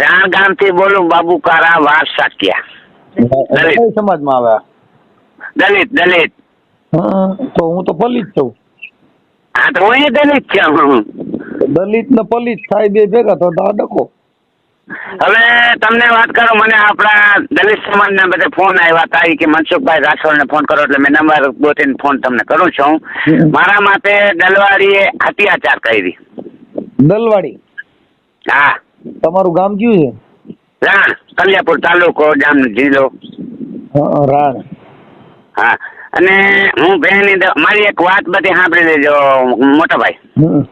રાણ ગામથી બોલું બાબુ કારા વાસ સાકિયા. કઈ સમાજમાં આવ્યા દલિત દલિત. હં, તો હું તો પલિત છું. હા તો હું દલિત છું. હું. દલિત ને પલિત થાય બે ભેગા તો અડકો હવે તમને વાત કરો મને આપણા દલિત સમાજ ના બધા ફોન આવ્યા હતા કે મનસુખભાઈ રાઠોડ ને ફોન કરો એટલે મેં નંબર ગોતીને ફોન તમને કરું છું. મારા માટે દલવાડીએ અત્યાચાર કરી. દલવાડી હા. તમારું ગામ કયું છે? રાણ કલ્યાપુર તાલુકો જામ જિલ્લો. હં, રાણ. હા અને હું બેન મારી એક વાત બધી સાંભળી લેજો મોટા ભાઈ હું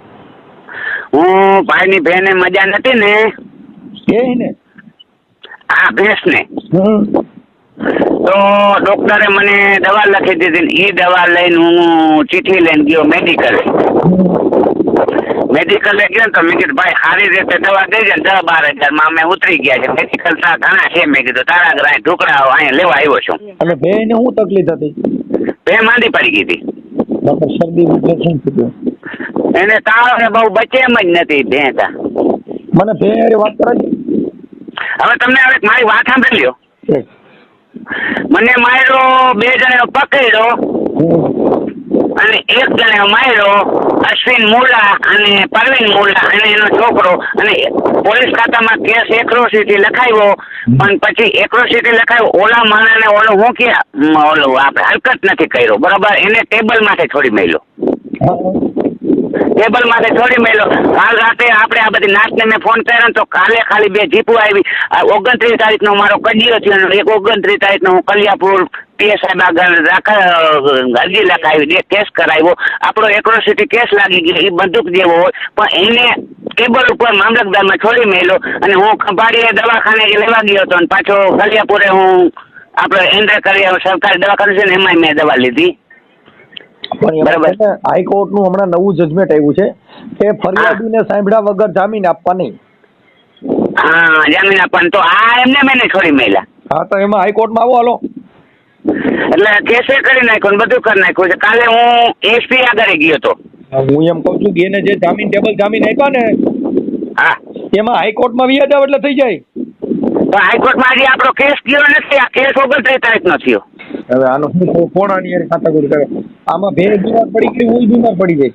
હું ભાઈની બેને મજા નથી ને? એ ને આ ભેંસને. હં. તો ડોક્ટરે મને દવા લખી દીધી ને એ દવા લઈને હું ચીઠી લઈને ગયો મેડિકલે. મેડિકલે ગયો ને તો મેં કીધું ભાઈ સારી રીતે દવા દઈ ને દસ બાર હજારમાં અમે ઉતરી ગયા છે મેડિકલ તા ઘણા છે મેં કીધું તારા ગ્રાય ઢોકળા અહીંયા લેવા આવ્યો છું. અને બે ને શું તકલીફ હતી? બે માંદી પડી ગઈ હતી. શરદી થયું? એને તાવ ને બહુ બચે એમ જ નથી ભેંસા મને બે વાત કરે હવે તમને હવે મારી વાત સાંભળી લ્યો. મને માર્યો બે જણે પકડ્યો. અને એક જણે માર્યો અશ્વિન મુલા અને પરવીન મુલા અને એનો છોકરો. અને પોલીસ ખાતામાં કેસ એક્રોસિટી લખાવ્યો પણ પછી એક્રોસિટી લખાવ્યો. ઓલા માણસને ઓલો હું કે ઓલો આપણે હરકત નથી કર્યો. બરાબર? એને ટેબલમાંથી છોડી મેલ્યો. હં. ટેબલમાંથી છોડી મેલ્યો. કાલ રાતે આપણે આ બધી નાચને મેં ફોન કર્યો તો કાલે ખાલી બે જીપો આવી. ઓગણત્રીસ તારીખનો મારો કડિયો થયો એક ઓગણત્રીસ તારીખનો હું કલિયાપુર પીએ સાહેબ આગળ રાખા અરજી લખાવી કેસ કરાવ્યો. આપણો એક્રોસિટી કેસ લાગી ગયો એ બંદૂક જેવો હોય. પણ એને ટેબલ ઉપર મામલતદારમાં છોડી મેલો અને હું ખંભાળીએ દવાખાને લેવા ગયો હતો અને પાછો કલિયાપુરે હું આપણે એન્ટ્ર કરી સરકારી દવાખાનું છે ને એમાંય મેં દવા લીધી. પણ હાઈકોર્ટનું હમણાં નવું જજમેન્ટ આવ્યું છે કે ફરિયાદીને સાંભળ્યા વગર જામીન આપવા નહીં. હા જામીન આપવાનું. તો આ એમને મેં છોડી મેલા હા તો એમાં હાઈકોર્ટમાં આવો હાલો. એટલે કેસે કરી નાખ્યું ને બધું કરી નાખ્યું છે. કાલે હું એસપી આગળ ગયો હતો હું એમ કહું છું કે એને જે જામીન ટેબલ જામીન આપ્યા ને હા. એમાં હાઈકોર્ટમાં વ્યાજ આવે એટલે થઈ જાય. તો હાઈકોર્ટમાં આજે આપણો કેસ ગયો નથી. આ કેસ ઓગણત્રીસ તારીખનો થયો. હવે આનો શું કોણ આની હારે ખાતાગુરી કરે. આમાં બે બીમાર પડી ગઈ હું બીમાર પડી જાય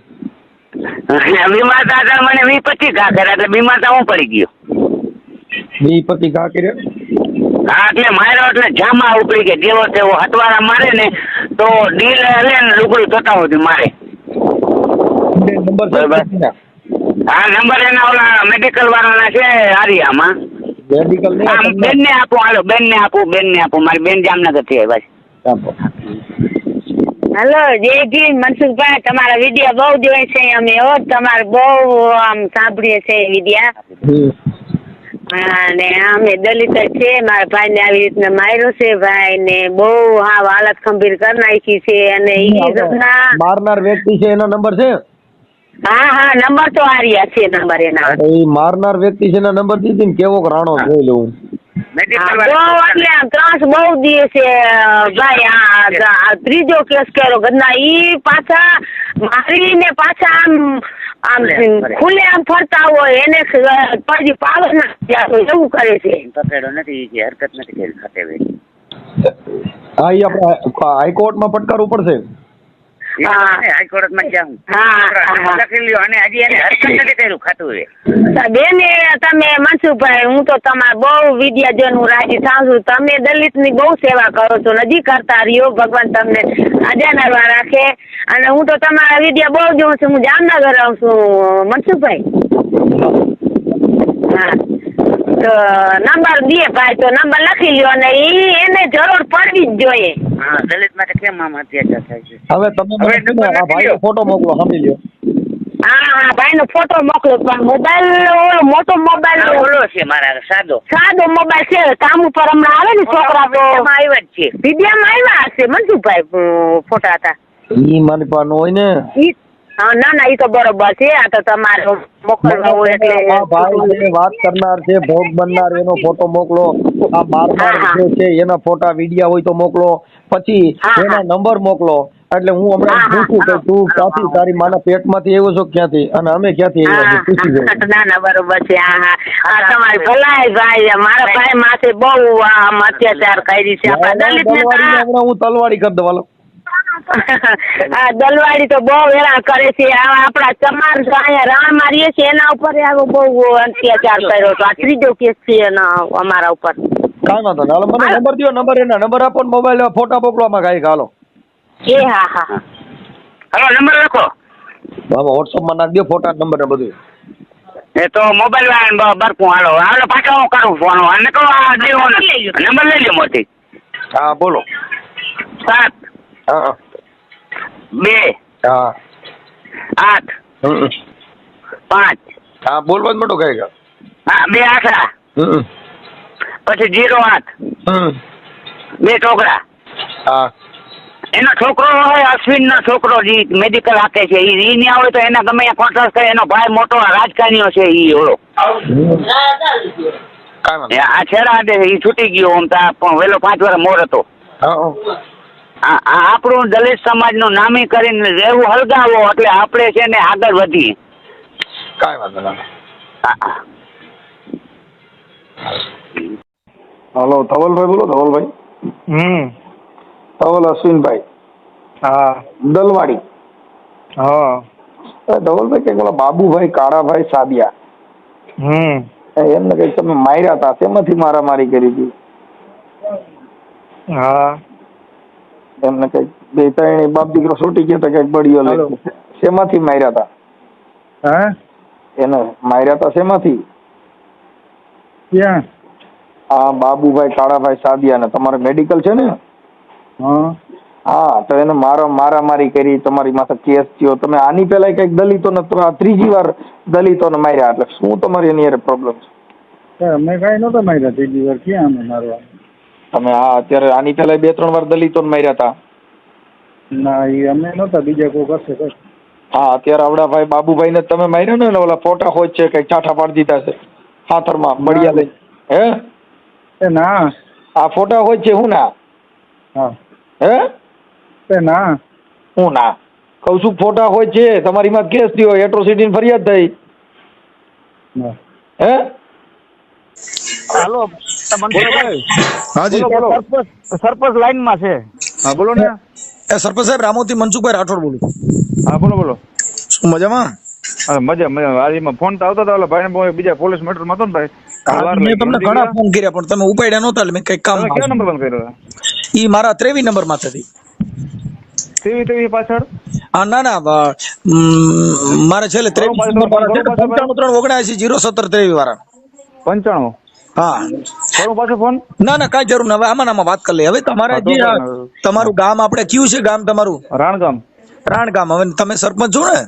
અને બીમાર દાદા મને વી પચીસ ઘા કર્યા એટલે બીમાર તો હું પડી ગયો. વી પતિ ઘા કર્યો? હા એટલે માર્યો એટલે જામા ઉપડી ગયા જેવો તેવો હટવારા મારે ને તો ડીલ લે ને લુગડું થતા હોતી મારે. નંબર હા નંબર એના ઓલા મેડિકલ વાળાના છે આરિયામાં. મેડિકલ બેન ને આપું હાલો બેન ને આપું બેન ને આપું. મારી બેન જામનગરથી આવ્યા છે. હેલો જયજી મનસુખભાઈ. તમારા વિડિયા બહુ જોઈએ છે અમે હો. તમારે બહુ આમ સાંભળીએ છે વિડિયા અને અમે દલિત છે. મારા ભાઈને આવી રીતના માર્યો છે ભાઈ ને બહુ હા હાલત ખંભીર કરી નાખી છે અને ઈ ઘટના મારનાર વ્યક્તિ છે એનો નંબર છે? હા હા નંબર તો આર્યા છે નંબર એના. એ મારનાર વ્યક્તિ છે એના નંબર દીધી ને કેવો રાણો જોઈ લઉં. બહુ ત્રાસ બહુ દિવસે ભાઈ આ આ ત્રીજો કેસ કર્યો ઘરના ઈ પાછા મારીને પાછા આમ આમ ખુલ્લે આમ ફરતા હોય એને પછી પાવર ના એવું કરે છે. પકડ્યો નથી જે હરકત નથી કરી ખાતે. હા એ આપણે હાઈકોર્ટમાં પટકારવું પડશે. એ હાઈકોર્ટમાં જાઉં. લખી લ્યો અને હજી એને હરકત નથી કર્યું ખાતું એ બેને તમે મનસુખભાઈ હું તો તમારે બહુ વિદ્યા જોઈને હું રાજી થાઉં છું. તમે દલિતની બહુ સેવા કરો છો નજીક કરતા રહ્યો. ભગવાન તમને અજાનરવા રાખે. અને હું તો તમારા વિદ્યા બહુ જોઉં છું. હું જામનગર આવું છું. મનસુખભાઈ? હા. તો નંબર દે ભાઈ તો નંબર લખી લ્યો અને ઈ એને જરૂર પડવી જ જોઈએ. હા દલિત માટે કેમ આમ અત્યાચાર થાય છે? હવે તમે હવે મને નંબર આ ભાઈનો ફોટો મોકલો સાંભળી લ્યો. હા હા ભાઈ નો ફોટો મોકલો પણ મોબાઈલ ઓલો મોટો મોબાઈલ ઓલો છે મારા સાદો. સાદો મોબાઈલ છે કામ ઉપર હમણાં આવે ને છોકરા તો આવ્યા જ છે. વિડીયામાં આવ્યા હશે મનસુખભાઈ ફોટા હતા. ઈ મારી પાસે હોય ને. ઈ ના ના એ તો બરોબર છે. આ તો તમારે મોકલવા હોય આ ભાઈ જે વાત કરનાર છે ભોગ બનનાર એનો ફોટો મોકલો. આ મારનાર હા, હા. છે એના ફોટા વિડિયા હોય તો મોકલો. પછી. એના નંબર મોકલો. એટલે હું હમણાં પૂછું કે તું ક્યાંથી. તારી માના પેટમાંથી આવ્યો છો ક્યાંથી? અને અમે ક્યાંથી આવ્યા છીએ? પૂછી હા, ના ના બરોબર છે. હા હા. હા તમારી ભલાઈ ભાઈ મારા ભાઈ માથે બહુ આમ અત્યાચાર કરી છે. આપણા દલિત નેતા. હમણાં હું તલવાડી કરી દઉં. આ દલવાડી તો બહુ હેરાન કરે છે. આ આપણા ચમાર અહીંયા રાણ મારીએ છીએ એના ઉપર આવો બહુ અત્યાચાર કર્યો તો આ ત્રીજો કેસ છે એના અમારા ઉપર. કાંઈ વાંધો નહીં. હાલો મને નંબર દ્યો નંબર એના. નંબર આપો ને મોબાઈલ ફોટા મોકલવામાં કાંઈ હાલો. એ હા હા. હલો નંબર લખો. આમાં વોટ્સઅપમાં નાખ દો ફોટા નંબર ને બધું. એ તો મોબાઈલ વાળા બરકું. હાલો હાલો પાછો હું કરું ફોન અને કહો નંબર લઈ લો મોટી હા બોલો. સાત. બે. હા. આઠ. પાંચ. હા બોલવા મોટો કાંઈ હા બે આખરા. પછી જીરો આઠ. બે છોકરા હા. એનો છોકરો હોય અશ્વિન નો છોકરો જે મેડિકલ આપે છે ઈ ઈ નહીં આવે તો એના ગમે કોન્ટ્રાક્ટ કરે. એનો ભાઈ મોટો રાજકારણીઓ છે ઈ ઓળો. એ આ છેડા એ ઈ છૂટી ગયો આમ તા પણ વેલો પાંચ વાર મોર હતો. આપણું દલિત સમાજનું નામી કરીને રહેવું હળગાવો એટલે આપણે છે ને આગળ વધીએ. કાંઈ વાંધો નહીં હા, હા. હલો ધવલભાઈ બોલો ધવલભાઈ. હમ. ધવલ અશ્વિનભાઈ. હા. દલવાડી. હા. એ ધવલભાઈ કંઈક બોલો બાબુભાઈ કાળાભાઈ સાદિયા. હમ. એમને કંઈક તમે માર્યા હતા તેમાંથી મારામારી કરી હતી? હા. એમને કંઈક બે ત્રણ બાપ દીકરો છૂટી ગયો કંઈક બળીઓ લઈ શેમાંથી માર્યા હતા હા? એને માર્યા હતા શેમાંથી? ક્યાં? આ બાબુભાઈ કાળાભાઈ સાદિયા ને તમારે મેડિકલ છે ને? હા. તો એને મારો મારામારી કરી તમારી માથે કેસ થયો. તમે આની પહેલા કંઈક દલિતોને તો આ ત્રીજી વાર દલિતો ને માર્યા. એટલે શું તમારી એની પ્રોબ્લેમ છે? અમે કઈ નહોતા માર્યા ત્રીજી વાર. ક્યાં અમે મારવા તમે હા અત્યારે આની પહેલા બે ત્રણ વાર દલિતોને માર્યા હતા ના એ અમે નહોતા બીજા કોઈ કરશે કઈ હા અત્યારે આવડાભાઈ બાબુભાઈ ને તમે માર્યો ને ઓલા ફોટા હોય છે કઈ ચાઠા પાડી દીધા છે ખાતરમાં બળિયા લઈ હે? એ ના. આ ફોટા હોય છે હું ના? હા. હે? એ ના. હું ના? કઉ છું ફોટા હોય છે તમારી માં કેસ થયો એટ્રોસિટી ફરિયાદ થઈ. હે? હાલો હાજી. બોલો બોલો. સરપંચ લાઈનમાં છે. હા બોલો ને. એ સરપંચ સાહેબ રામોથી મનસુખભાઈ રાઠોડ બોલું હા બોલો બોલો. શું મજામાં? મજા મજા. આજે ફોન તો આવતો હતો ભાઈ બીજા પોલીસ મેટરમાં હતો ને ભાઈ. મેં તમને ઘણા ફોન કર્યા પણ તમે ઉપાડ્યા નહોતા એટલે મેં કામ કયો નંબર બંધ કર્યો ઈ મારા ત્રેવી નંબરમાંથી ટીવી ટીવી પાછળ? હા ના મારે છેલ્લે ત્રણ ઓગણસી જીરો સત્તર ત્રેવી વાળા. પંચાણું? હા. કરું પાછો ફોન? ના ના કાંઈ જરૂર ના હવે આમાં આમાં વાત કરી લઈએ. હવે તમારે જે તમારું ગામ આપણે કયું છે ગામ તમારું? રાણગામ. રાણ ગામ હવે તમે સરપંચ છો ને?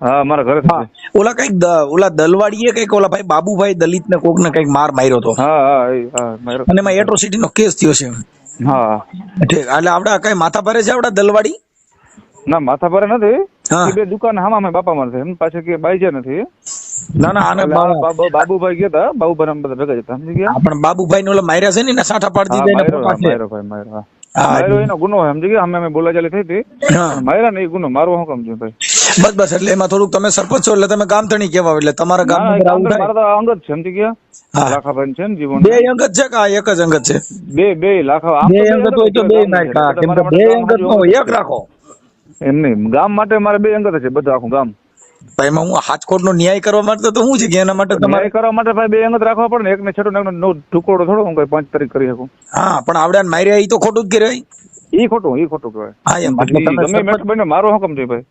હા મારા ઘરે હા. ઓલા કંઈક ઓલા દલવાડીએ કંઈક ઓલા ભાઈ બાબુભાઈ દલિત ને કોક ને કંઈક માર માર્યો હતો. હા અને એમાં એટ્રોસિટી નો કેસ થયો છે. હા. ઠીક એટલે આપડા કઈ માથા ભરે છે આપડા દલવાડી? ના માથા પર નથી. એ બે દુકાન હામા મે બાપા મારે એમ પાછળ કે બાઈ જે નથી. ના ના આને બાબુભાઈ ગયા હતા બાબુભાઈ અમે બધા ભેગા જતા. સમજી ગયા? પણ બાબુભાઈ ને ઓલા માર્યા છે ને સાઠા પાડી દીધા માર્યો, માર્યો ભાઈ માર્યો હા. હા, માર્યો એનો ગુનો સમજી ગયા? અમે અમે બોલાચાલી થઈ હતી. માર્યા ને એ ગુનો મારવો શું કામ છે ભાઈ? બસ બસ એટલે એમાં થોડુંક તમે સરપંચ છો એટલે તમે ગામધણી કેવા એટલે તમારા ગામ ગામ મારા તો અંગત છે સમજી ગયા? લાખાભાઈ છે ને જીવન. બે અંગત છે કે એક જ અંગત છે? બે બે લાખા બે અંગત હોય તો બે નાખ કેમ કે બે અંગત નો એક રાખો. એમ નહીં. ગામ માટે મારે બે અંગત છે બધું આખું ગામ. ભાઈ એમાં હું હાજકોટ નો ન્યાય કરવા માટે તો હું છે કે એના માટે તમારે? કરવા માટે ભાઈ બે અંગત રાખવા પડે ને છેટો ને એકનો નો ટુકડો થોડો હું કઈ પાંચ તારીખ કરી શકું. હા પણ આવડા માર્યા એ તો ખોટું જ કહેવાય. એ ખોટું એ ખોટું કહેવાય. હા એમ તમે બન્યો મારો હુકમ છે ભાઈ?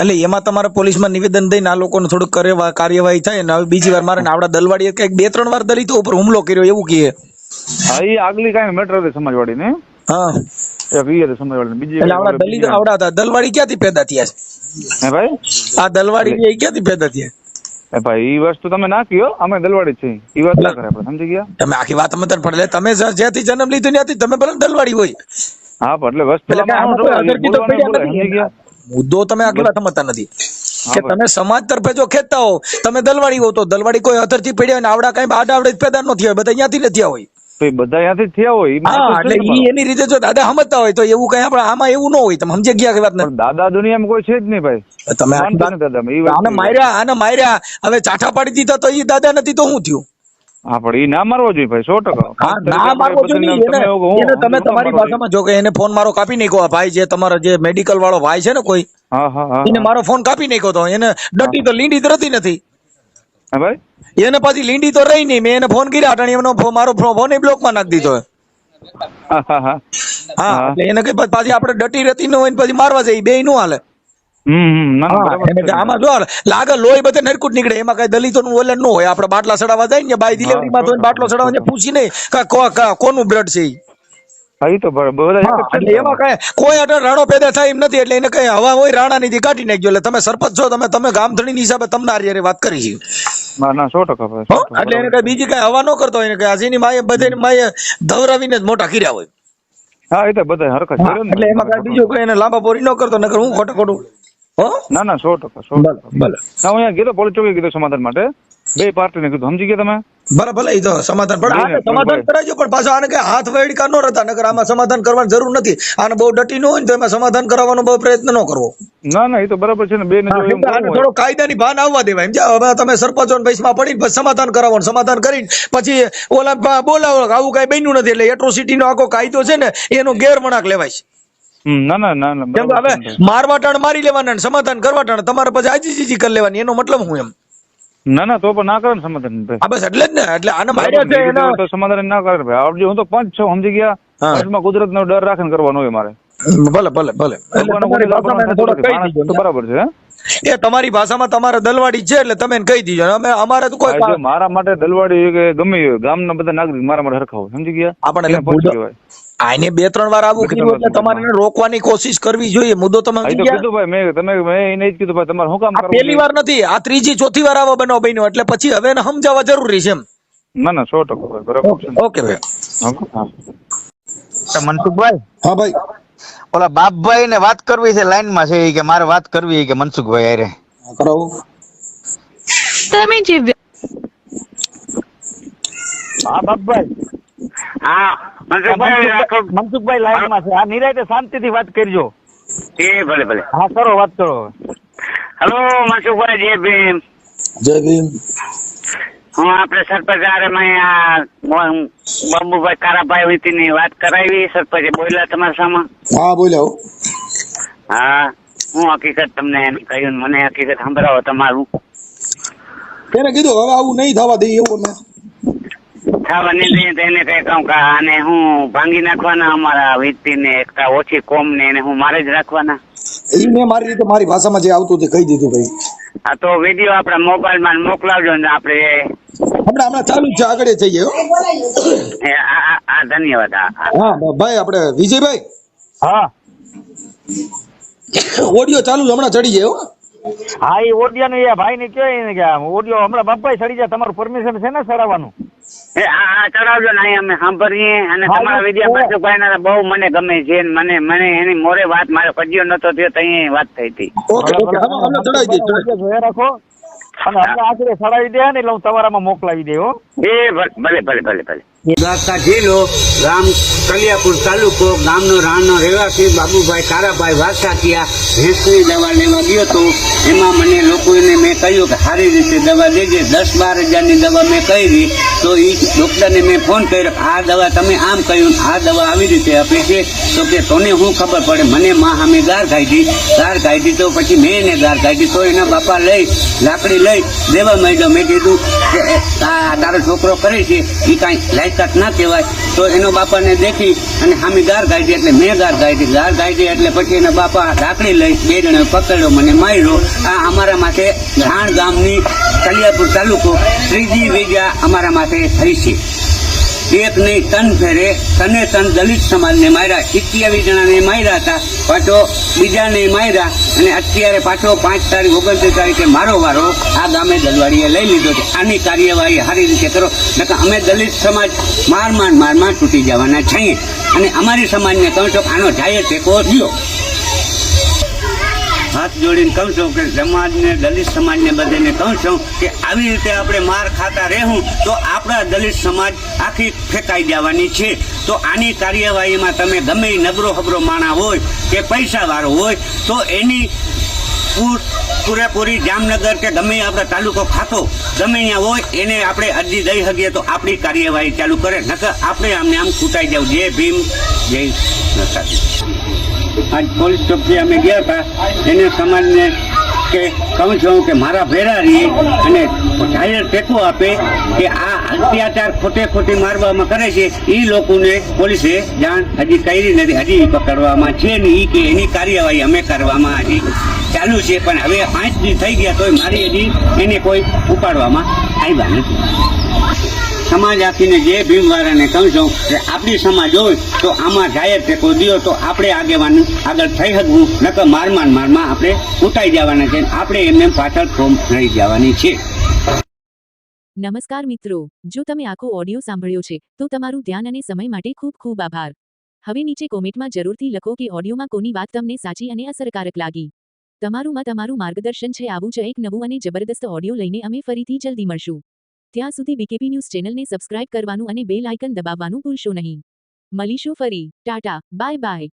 એટલે એમાં તમારે પોલીસમાં નિવેદન દઈને આ લોકોને થોડુંક કરે કાર્યવાહી થાય ને હવે બીજી વાર મારે ને આવડા દલવાડીએ કંઈક બે ત્રણ વાર દલિતો ઉપર હુમલો કર્યો એવું કહે. હા એ આગલી કાંઈ મેટર હતી સમાજવાડી ને હા. એક ઈ હતી સમયવાળી બીજી એટલે આવડા દલિત આવડા હતા. દલવાડી ક્યાંથી પેદા થયા છે? હે ભાઈ? આ દલવાડી એ ક્યાંથી પેદા થયા? એ ભાઈ ઈ વસ્તુ તમે ના કયો. અમે દલવાડી જ ઈ વાત ના કરે આપણે સમજી ગયા? તમે આખી વાત મતન પડે. તમે જ્યાંથી જન્મ લીધો ત્યાંથી તમે ભલે દલવાડી હોય. હા એટલે વસ્તુ નથી. મુદ્દો તમે આખી વાત સમજતા નથી. કે તમે સમાજ તરફે જો ખેતા હો તમે દલવાડી હો તો દલવાડી કોઈ અધરથી પડ્યા હોય ને આવડા કઈ આડા આવડે પેદા ન થયા હોય બધા અહીંયાથી નથી હોય. તો એ બધા ત્યાંથી થયા હોય એટલે ઈ એની રીતે જો દાદા સમજતા હોય તો એવું કઈ આપણે આમાં એવું ન હોય તમે સમજી ગયા કે વાત નથી દાદા દુનિયામાં કોઈ છે જ નહીં ભાઈ. તમે આને માર્યા આને માર્યા હવે ચાઠા પાડી દીધા તો ઈ દાદા નથી તો શું થયું? હા પણ ઈ ના મારવો જોઈએ ભાઈ સો ટકા. ના મારવો જોઈએ તમે તમારી ભાષામાં જો કે એને ફોન મારો કાપી નાખ્યો આ ભાઈ જે તમારો જે મેડિકલ વાળો ભાઈ છે ને કોઈ એને મારો ફોન કાપી નાખ્યો તો એને ડટી તો લીંડી તો નથી. ભાઈ? એને પાછી લીંડી તો રહી નહીં. મેં એને ફોન કર્યા અટાણી એમનો મારો ફોન બ્લોકમાં નાખી દીધો. હા. એટલે એને કઈ પાછી આપણે ડટી રહેતી ન હોય ને પછી મારવા જાય બે નું હાલે. આમાં જો લાગે લોહી બધે નરકુટ નીકળે એમાં કઈ દલિતો નું ઓલન ન હોય. આપડે બાટલા ચડાવવા જાય ને બાય ડિલિવરી માં તો બાટલો ચડાવવા પૂછી નહીં. કોનું બ્લડ છે. હા તો બરાબર. એમાં કઈ કોઈ અટલ રાણો પેદા થાય એમ નથી એટલે એને કઈ હવા હોય રાણા ની કાઢી નાખજો. એટલે તમે સરપંચ છો તમે તમે ગામધણી હિસાબે તમને હારી વાત કરી છે. ના ના સો ટકા એટલે એને કઈ બીજી કઈ હવા ન કરતો હોય એને કઈ આજની માએ બધે માએ ધવરાવીને જ મોટા કર્યા હોય. હા એ તો બધા હરકત કરે એટલે એમાં કઈ બીજું કઈ એને લાંબા પોરી ન કરતો નકર હું ખોટું ખોટું ના ના સો ટકા સો ટકા. ભલે હા હું અહીંયા ગીતો પોલીસ ચોકી કીધું સમાધાન માટે. બે પાર્ટીને કીધું. સમજી ગયા તમે? ભલે એ તો સમાધાન પણ આને સમાધાન કરાજો કરાવજો પણ પાછો આને કઈ હાથ વેડકા ન રહેતા નકર આમાં સમાધાન કરવાની જરૂર નથી. આને બહુ ડટી ન હોય ને તો એમાં સમાધાન કરવાનો બહુ પ્રયત્ન ન કરવો. ના ના એ તો બરાબર છે ને બે. થોડો કાયદાની ભાન આવવા દેવાય. સમજ્યા? હવે તમે સરપંચો પૈસા પડીને પછી સમાધાન કરાવવાનું સમાધાન કરીને પછી ઓલા બોલાવો આવું કઈ બન્યું નથી એટલે એટ્રોસિટી નો આખો કાયદો છે ને એનો ગેરવણાક લેવાય છે. ના ના ના ના કેમ કે બરાબર હવે છે. ને ભાઈ. મારવા ટાણ મારી લેવાના સમાધાન કરવા ટાણ તમારે પછી આજીજીજી કરી લેવાની એનો મતલબ હું એમ. ના ના તો પણ ના કરે ને સમાધાન આ બસ એટલે જ ને એટલે આને તો સમાધાન ના કરે ભાઈ. આવડજો હું તો પાંચ છ સમજી ગયા. હા. કુદરત નો ડર રાખીને કરવાનો હોય મારે. ભલે ભલે ભલે. બરાબર છે એ તમારી ભાષામાં તમારે દલવાડી છે એટલે તમે કહી દીધો અમે અમારે તો કોઈ મારા માટે દલવાડી કે ગમે ગામના બધા નાગરિક મારા માટે હરખા હોય. સમજી ગયા? આપણને આને બે ત્રણ વાર આવું કર્યું એટલે તમારે રોકવાની કોશિશ કરવી જોઈએ. મુદ્દો તમે? કીધું ભાઈ મેં તમે મેં એને જ કીધું ભાઈ તમારે શું કામ કરવું પહેલી વાર નથી આ ત્રીજી ચોથી વાર આવો બનાવ બન્યો એટલે પછી હવે એને સમજાવવા જરૂરી છે એમ. ના ના સો ટકા ભાઈ બરાબર ઓકે ભાઈ. મનસુખભાઈ? હા ભાઈ. ઓલા બાપભાઈ ને વાત કરવી છે લાઈનમાં છે કે મારે વાત કરવી કે મનસુખભાઈ અરે કરાવો તમે જે હા બાપભાઈ. મનસુખભાઈ લાઈનમાં છે. આ નિરાયતે શાંતિથી વાત કરજો એ ભલે ભલે. હા કરો વાત કરો. હેલો મનસુખભાઈ જય ભીમ. જય ભીમ. હું આપણે સરપંચ બંબુભાઈ મેં આ બાબુભાઈ કારાભાઈ વતીની વાત કરાવી. સરપંચે બોલ્યા તમારા સામે? હા બોલ્યા હા. હું હકીકત તમને એમ કહ્યું ને મને હકીકત સંભળાવો તમારું. તેને કીધું હવે આવું નહીં થવા દે એવું અમે થવા નહીં દઈએ એને કઈ કહું કે આને હું ભાંગી નાખવાના અમારા વ્યક્તિ ને એકતા ઓછી કોમ ને એને હું મારે જ રાખવાના? એ મેં મારી રીતે મારી ભાષામાં જે આવતું તે કહી દીધું ભાઈ. આ તો વીડિયો આપણા મોબાઈલમાં મોકલાવજો ને આપણે. હમણાં હમણાં ચાલુ જ છે આગળ થઈ ગયો એ આ ધન્યવાદ હા ભાઈ આપણે વિજયભાઈ? હા. ઓડિયો ચાલુ છે, હમણાં ચડી જાય હા. એ ઓડિયો નું એ ભાઈ ને કહે કે ઓડિયો હમણાં બાપભાઈ ચડી જાય તમારું પરમિશન છે ને ચડાવવાનું? ચડાવજો ને અહીં અમે સાંભળીએ અને તમારા એ વિદ્યા તો- ના બહુ મને ગમે છે મને મને એની મોરે વાત મારો કજિયો નતો થયો તો અહીંયા વાત થઈ હતી. રાખો અને આશરે આખરે ચડાવી દે ને એટલે હું તમારામાં મોકલાવી દે હો એ ભલે ભલે ભલે ભલે જિલ્લો ગામ કલિયાપુર તાલુકો ગામનો રાણનો રહેવાસી બાબુભાઈ તારાભાઈ વાસાકિયા ભેંસની દવા લેવા ગયો હતો. એમાં મને લોકોને મેં કહ્યું કે સારી રીતે દવા દેજે, દસ બાર હજારની દવા મેં કરી, તો એ ડૉક્ટરને મેં ફોન કર્યો આ દવા તમે આમ કહ્યું આ દવા આવી રીતે આપી છે. તો કે તને શું ખબર પડે, મને માં અમે ગાર કાઢી ગાર કાઢી તો પછી મેં એને ગાર કાઢી, તો એના બાપા લઈ, લાકડી લઈ દેવા માંડ્યો. મેં કીધું કે આ તારો છોકરો કરે છે એ કાંઈ લાયકાત ના કહેવાય, તો એનો બાપાને દેખી અને હામી ગાર ગાડી એટલે મેં ગાર કાઢી ગાર કાઢી એટલે પછી એના બાપા રાખડી લઈ બે જણે પકડ્યો મને માર્યો. આ અમારા માટે ઘાણ ગામની કલિયાપુર તાલુકો ત્રીજી વેજા અમારા માટે થઈ છે. એક નહીં, તન ફેરે. તને તન દલિત સમાજને માર્યા. સિત્યાવીસ જણાને માર્યા હતા. પાછો બીજાને માર્યા. અને અત્યારે પાછો પાંચ તારીખ, ઓગણત્રીસ તારીખે મારો વારો આ ગામે દલવાડીએ લઈ લીધો છે. આની કાર્યવાહી સારી રીતે કરો. નકર અમે દલિત સમાજ માર માર માર માર તૂટી જવાના છીએ. અને અમારી સમાજને કહો છો આનો જાહેર ટેકો દો હાથ જોડીને કહું છું કે સમાજને, દલિત સમાજને બધાને કહું છું કે આવી રીતે આપણે માર ખાતા રહેવું, તો આપણા દલિત સમાજ આખી ફેંકાઈ જવાની છે. તો આની કાર્યવાહીમાં તમે ગમે નબરો હબરો માણા હોય કે પૈસાવાળો હોય, તો એની પૂર, પૂરેપૂરી જામનગર કે ગમે આપણે તાલુકો ખાતો, ગમે ત્યાં હોય, એને આપણે અરજી દઈ શકીએ તો આપણી કાર્યવાહી ચાલુ કરે. નકર આપણે આમને આમ કૂટાઈ જાવ જય ભીમ, જય નરસાજી આજ પોલીસ ચોકી અમે ગયા હતા. એને સમાજને કે કહું છું કે મારા ભેરા રહીએ અને જાહેર ટેકો આપે કે આ અત્યાચાર ખોટે ખોટી મારવામાં કરે છે. એ લોકોને પોલીસે જાણ હજી કરી નથી. હજી પકડવામાં છે ને એ કે એની કાર્યવાહી અમે કરવામાં હજી ચાલુ છે. પણ હવે પાંચ દિવસ થઈ ગયા તોય મારી હજી એને કોઈ ઉપાડવામાં આવ્યા નથી. સમાજ આપીને જે ભીમવાળાને કહું છું કે આપણી સમાજ હોય તો આમાં જાહેર ટેકો દો તો આપણે આગેવાન આગળ થઈ શકવું. નકર મારમાં મારમાં આપણે ઉઠાઈ જવાના છે આપણે એમને પાછળ ફોર્મ રહી જવાની છે. નમસ્કાર મિત્રો. જો તમે આખો ઓડિયો સાંભળ્યો છે, તો તમારું ધ્યાન અને સમય માટે ખૂબ ખૂબ આભાર. હવે નીચે કોમેન્ટમાં જરૂરથી લખો કે ઓડિયોમાં કોની વાત તમને સાચી અને અસરકારક લાગી. તમારું માં તમારું માર્ગદર્શન છે આવું જ એક નવું અને જબરદસ્ત ઓડિયો લઈને અમે ફરીથી જલ્દી મળશું. ત્યાં સુધી બીકેપી ન્યૂઝ ચેનલને સબસ્ક્રાઇબ કરવાનું અને બેલ આઇકન દબાવવાનું ભૂલશો નહીં. મળીશું ફરી. ટાટા. Bye bye